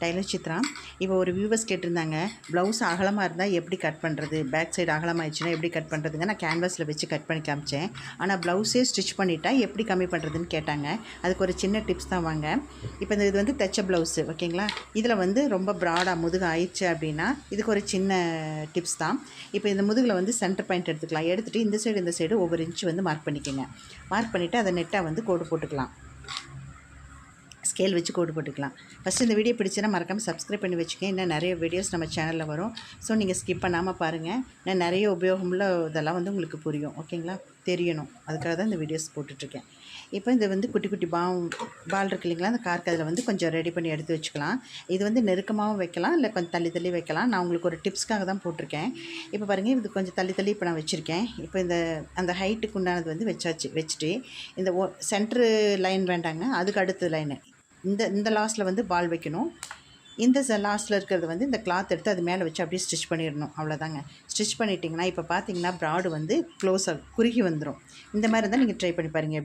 Tailor Chitra இப்போ ஒரு viewers கேட்டிருந்தாங்க ப்ளவுஸ் அகலமாக இருந்தால் எப்படி கட் பண்ணுறது பேக் சைடு அகலமாகிடுச்சுன்னா எப்படி கட் பண்ணுறதுங்க நான் கேன்வாஸில் வச்சு கட் பண்ணி காமிச்சேன். ஆனால் ப்ளவுஸே ஸ்டிச் பண்ணிட்டா எப்படி கம்மி பண்ணுறதுன்னு கேட்டாங்க. அதுக்கு ஒரு சின்ன டிப்ஸ் தான் வாங்க. இப்போ இந்த இது வந்து தைச்ச ப்ளவுஸு ஓகேங்களா? இதில் வந்து ரொம்ப ப்ராடாக முதுகு ஆயிடுச்சு அப்படின்னா இதுக்கு ஒரு சின்ன டிப்ஸ் தான். இப்போ இந்த முதுகில் வந்து சென்டர் பாயிண்ட் எடுத்துக்கலாம். எடுத்துகிட்டு இந்த சைடு இந்த சைடு ஒவ்வொரு இன்ச் வந்து மார்க் பண்ணிக்கோங்க. மார்க் பண்ணிவிட்டு அதை நெட்டாக வந்து கோடு போட்டுக்கலாம். ஸ்கேல் வச்சு கோடு போட்டுக்கலாம். ஃபஸ்ட்டு இந்த வீடியோ பிடிச்சுன்னா மறக்காமல் சப்ஸ்கிரைப் பண்ணி வச்சுக்கேன் இன்னும் நிறைய வீடியோஸ் நம்ம சேனலில் வரும். ஸோ நீங்கள் ஸ்கிப் பண்ணாமல் பாருங்கள் நான் நிறைய உபயோகமுள்ள இதெல்லாம் வந்து உங்களுக்கு புரியும். ஓகேங்களா தெரியணும். அதுக்காக தான் இந்த வீடியோஸ் போட்டுட்ருக்கேன். இப்போ இது வந்து குட்டி குட்டி பா பால் இருக்கு இல்லைங்களா? அந்த கார்க்கு அதில் வந்து கொஞ்சம் ரெடி பண்ணி எடுத்து வச்சுக்கலாம். இது வந்து நெருக்கமாகவும் வைக்கலாம். இல்லை கொஞ்சம் தள்ளி தள்ளி வைக்கலாம். நான் உங்களுக்கு ஒரு டிப்ஸ்க்காக தான் போட்டிருக்கேன். இப்போ பாருங்கள் இது கொஞ்சம் தள்ளி தள்ளி இப்போ நான் வச்சுருக்கேன். இப்போ இந்த அந்த ஹைட்டுக்கு உண்டானது வந்து வச்சாச்சு வச்சுட்டு இந்த ஓ சென்ட்ரு லைன் வேண்டாங்க. அதுக்கு அடுத்த லைனு இந்த இந்த லாஸ்ட்டில் வந்து பால் வைக்கணும். இந்த லாஸ்ட்டில் இருக்கிறது வந்து இந்த கிளாத் எடுத்து அது மேலே வச்சு அப்படியே ஸ்டிச் பண்ணிடணும். அவ்வளோதாங்க ஸ்டிச் பண்ணிட்டீங்கன்னா இப்போ பார்த்தீங்கன்னா ப்ராடு வந்து க்ளோஸாக குறுகி வந்துடும் இந்த மாதிரி இருந்தால் நீங்கள் ட்ரை பண்ணி பாருங்கள்